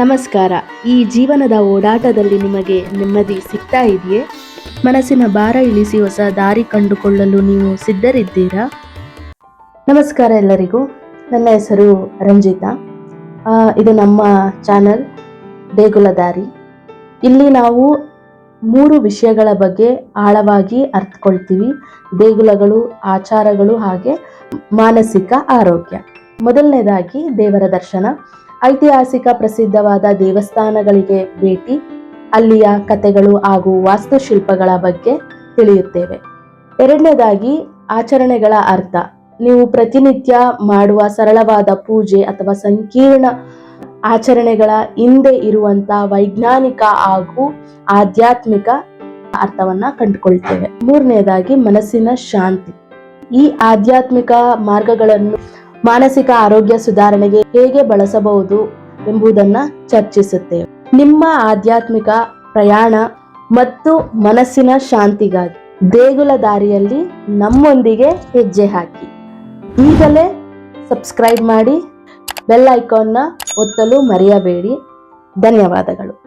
ನಮಸ್ಕಾರ. ಈ ಜೀವನದ ಓಡಾಟದಲ್ಲಿ ನಿಮಗೆ ನೆಮ್ಮದಿ ಸಿಗ್ತಾ ಇದೆಯೇ? ಮನಸ್ಸಿನ ಭಾರ ಇಳಿಸಿ ಹೊಸ ದಾರಿ ಕಂಡುಕೊಳ್ಳಲು ನೀವು ಸಿದ್ಧರಿದ್ದೀರಾ? ನಮಸ್ಕಾರ ಎಲ್ಲರಿಗೂ. ನನ್ನ ಹೆಸರು ರಂಜಿತಾ. ಇದು ನಮ್ಮ ಚಾನಲ್, ದೇಗುಲ ದಾರಿ. ಇಲ್ಲಿ ನಾವು ಮೂರು ವಿಷಯಗಳ ಬಗ್ಗೆ ಆಳವಾಗಿ ಅರ್ಥಕೊಳ್ತೀವಿ. ದೇಗುಲಗಳು, ಆಚಾರಗಳು ಹಾಗೆ ಮಾನಸಿಕ ಆರೋಗ್ಯ. ಮೊದಲನೇದಾಗಿ ದೇವರ ದರ್ಶನ. ಐತಿಹಾಸಿಕ ಪ್ರಸಿದ್ಧವಾದ ದೇವಸ್ಥಾನಗಳಿಗೆ ಭೇಟಿ, ಅಲ್ಲಿಯ ಕಥೆಗಳು ಹಾಗೂ ವಾಸ್ತುಶಿಲ್ಪಗಳ ಬಗ್ಗೆ ತಿಳಿಯುತ್ತೇವೆ. ಎರಡನೇದಾಗಿ, ಆಚರಣೆಗಳ ಅರ್ಥ. ನೀವು ಪ್ರತಿನಿತ್ಯ ಮಾಡುವ ಸರಳವಾದ ಪೂಜೆ ಅಥವಾ ಸಂಕೀರ್ಣ ಆಚರಣೆಗಳ ಹಿಂದೆ ಇರುವಂತ ವೈಜ್ಞಾನಿಕ ಹಾಗೂ ಆಧ್ಯಾತ್ಮಿಕ ಅರ್ಥವನ್ನ ಕಂಡುಕೊಳ್ತೇವೆ. ಮೂರನೇದಾಗಿ, ಮನಸ್ಸಿನ ಶಾಂತಿ. ಈ ಆಧ್ಯಾತ್ಮಿಕ ಮಾರ್ಗಗಳನ್ನು ಮಾನಸಿಕ ಆರೋಗ್ಯ ಸುಧಾರಣೆಗೆ ಹೇಗೆ ಬಳಸಬಹುದು ಎಂಬುದನ್ನ ಚರ್ಚಿಸುತ್ತೇವೆ. ನಿಮ್ಮ ಆಧ್ಯಾತ್ಮಿಕ ಪ್ರಯಾಣ ಮತ್ತು ಮನಸ್ಸಿನ ಶಾಂತಿಗಾಗಿ ದೇಗುಲ ದಾರಿಯಲ್ಲಿ ನಮ್ಮೊಂದಿಗೆ ಹೆಜ್ಜೆ ಹಾಕಿ. ಈಗಲೇ ಸಬ್ಸ್ಕ್ರೈಬ್ ಮಾಡಿ ಬೆಲ್ ಐಕಾನ್ನ ಒತ್ತಲು ಮರೆಯಬೇಡಿ. ಧನ್ಯವಾದಗಳು.